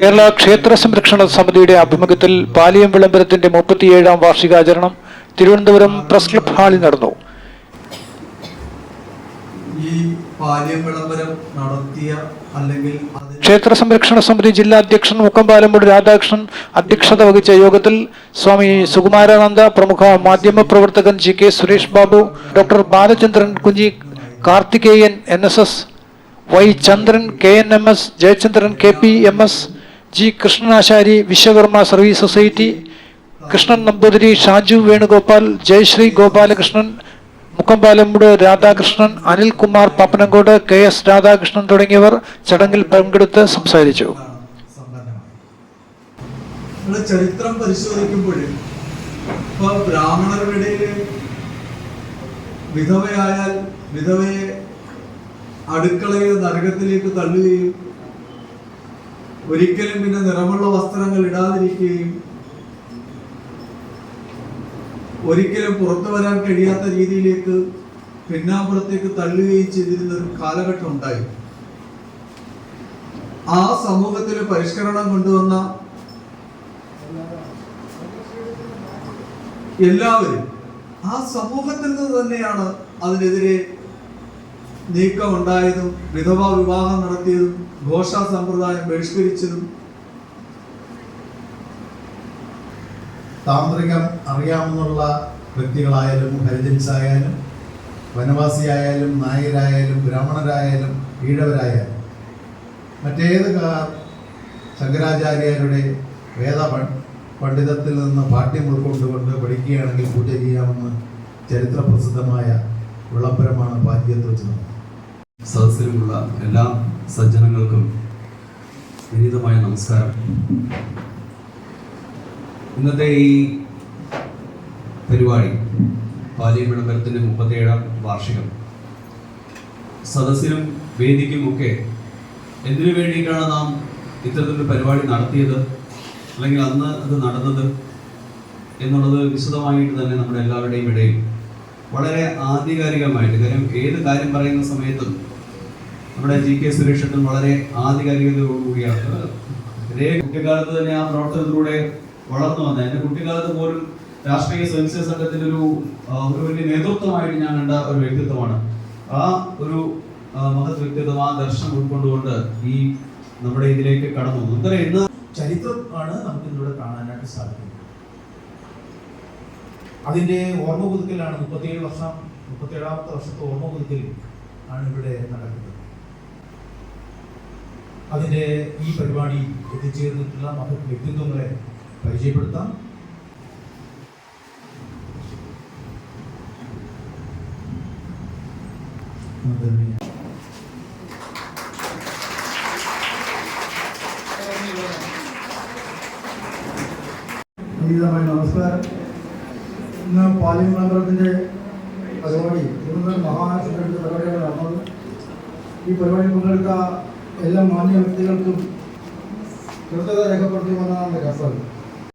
കേരള ക്ഷേത്ര സംരക്ഷണ സമിതിയുടെ ആഭിമുഖ്യത്തിൽ പാലിയം വിളംബരത്തിന്റെ മുപ്പത്തിയേഴാം വാർഷികാചരണം തിരുവനന്തപുരം പ്രസ് ക്ലബ് ഹാളിൽ നടന്നു. ക്ഷേത്ര സംരക്ഷണ സമിതി ജില്ലാ അധ്യക്ഷൻ മുക്കമ്പാലമ്പുഴ രാധാകൃഷ്ണൻ അധ്യക്ഷത വഹിച്ച യോഗത്തിൽ സ്വാമി സുകുമാരാനന്ദ പ്രമുഖ മാധ്യമ പ്രവർത്തകൻ G K Suresh Babu doctor Balachandran Kunji Karthikeyan N S S Y Chandran K N M S Jayachandran K P M S G Krishnanashari Vishwakarma service society Krishnan Namboothiri Shaju Venugopal Jayasree Gopalakrishnan Mukkampalamoodu Radhakrishnan Anilkumar Pappanamcode K S Radhakrishnan തുടങ്ങിയവർ ചടങ്ങിൽ പങ്കെടുത്ത് സംസാരിച്ചു. ചരിത്രം പരിശോധിക്കുമ്പോൾ ഇപ്പൊ ബ്രാഹ്മണരുടെ വിധവയായാൽ വിധവയെ അടുക്കളയിൽ നരകത്തിലേക്ക് തള്ളുകയും ഒരിക്കലും പിന്നെ നിറമുള്ള വസ്ത്രങ്ങൾ ഇടാതിരിക്കുകയും ഒരിക്കലും പുറത്തു വരാൻ കഴിയാത്ത രീതിയിലേക്ക് പിന്നാമ്പുറത്തേക്ക് തള്ളുകയും ചെയ്തിരുന്ന ഒരു കാലഘട്ടം ഉണ്ടായി. ആ സമൂഹത്തിൽ പരിഷ്കരണം കൊണ്ടുവന്ന എല്ലാവരും ആ സമൂഹത്തിൽ നിന്ന് തന്നെയാണ് അതിനെതിരെ നീക്കം ഉണ്ടായതും വിധവാ വിവാഹം നടത്തിയതും ഘോഷ സമ്പ്രദായം ബഹിഷ്കരിച്ചതും താന്ത്രികം അറിയാമെന്നുള്ള വ്യക്തികളായാലും ഹരിജൻസ് ആയാലും വനവാസിയായാലും നായരായാലും ബ്രാഹ്മണരായാലും ഈഴവരായാലും മറ്റേത് ശങ്കരാചാര്യരുടെ വേദ പണ്ഡിതത്തിൽ നിന്ന് പാഠ്യം ഉൾക്കൊണ്ടുകൊണ്ട് പഠിക്കുകയാണെങ്കിൽ പൂജ ചെയ്യാമെന്ന് ചരിത്ര പ്രസിദ്ധമായ വിളംബരമാണ് പാദ്യത്ത് വെച്ച് സദസ്സിലുമുള്ള എല്ലാ സജ്ജനങ്ങൾക്കും വിനീതമായ നമസ്കാരം. ഇന്നത്തെ ഈ പരിപാടി പാലിയ വിളംബരത്തിന്റെ മുപ്പത്തിയേഴാം വാർഷികം. സദസ്സിലും വേദിക്കുമൊക്കെ എന്തിനു വേണ്ടിയിട്ടാണ് നാം ഇത്തരത്തിലൊരു പരിപാടി നടത്തിയത്? അല്ലെങ്കിൽ അന്ന് അത് നടന്നത്? എന്നുള്ളത് വിശദമായിട്ട് തന്നെ നമ്മുടെ എല്ലാവരുടെയും ഇടയിൽ വളരെ ആധികാരികമായിട്ട് കാര്യം ഏത് കാര്യം പറയുന്ന സമയത്തും നമ്മുടെ ജി കെ സുരേഷട്ടൻ വളരെ ആധികാരികതയോടുകൂടിയാണ്. കുട്ടിക്കാലത്ത് തന്നെ ആ പ്രവർത്തനത്തിലൂടെ വളർന്നു വന്ന എന്റെ കുട്ടിക്കാലത്ത് പോലും രാഷ്ട്രീയ സ്വയംസേവ സംഘത്തിന്റെ ഒരു ഒരു വലിയ നേതൃത്വമായിട്ട് ഞാൻ കണ്ട ഒരു വ്യക്തിത്വമാണ്. ആ ഒരു മഹത് വ്യക്തിത്വം ആ ദർശനം ഉൾക്കൊണ്ടുകൊണ്ട് ഈ നമ്മുടെ ഇതിലേക്ക് കടന്നു ഉത്തര ഇന്ന് ചരിത്രമാണ് നമുക്ക് ഇതിലൂടെ കാണാനായിട്ട് സാധിക്കുന്നത്. അതിന്റെ ഓർമ്മ പുതുക്കലാണ് മുപ്പത്തിയേഴ് വർഷം മുപ്പത്തിയേഴാമത്തെ വർഷത്തെ ഓർമ്മ പുതുക്കൽ ആണ് ഇവിടെ നടക്കുന്നത്. അതിന്റെ ഈ പരിപാടി എത്തിച്ചേർന്നിട്ടുള്ള മത വ്യക്തിത്വങ്ങളെ പരിചയപ്പെടുത്താം. നമസ്കാരം. ഇന്ന് പാലിയം മണ്ഡലത്തിന്റെ പരിപാടി തിരുവനന്തപുരം മഹാനഗരത്തിന്റെ പരിപാടിയാണ് നടന്നത്. ഈ പരിപാടിയിൽ പങ്കെടുത്ത എല്ലാ മാന്യ വ്യക്തികൾക്കും കൃത്യത രേഖപ്പെടുത്തി വന്നതാണ് രസം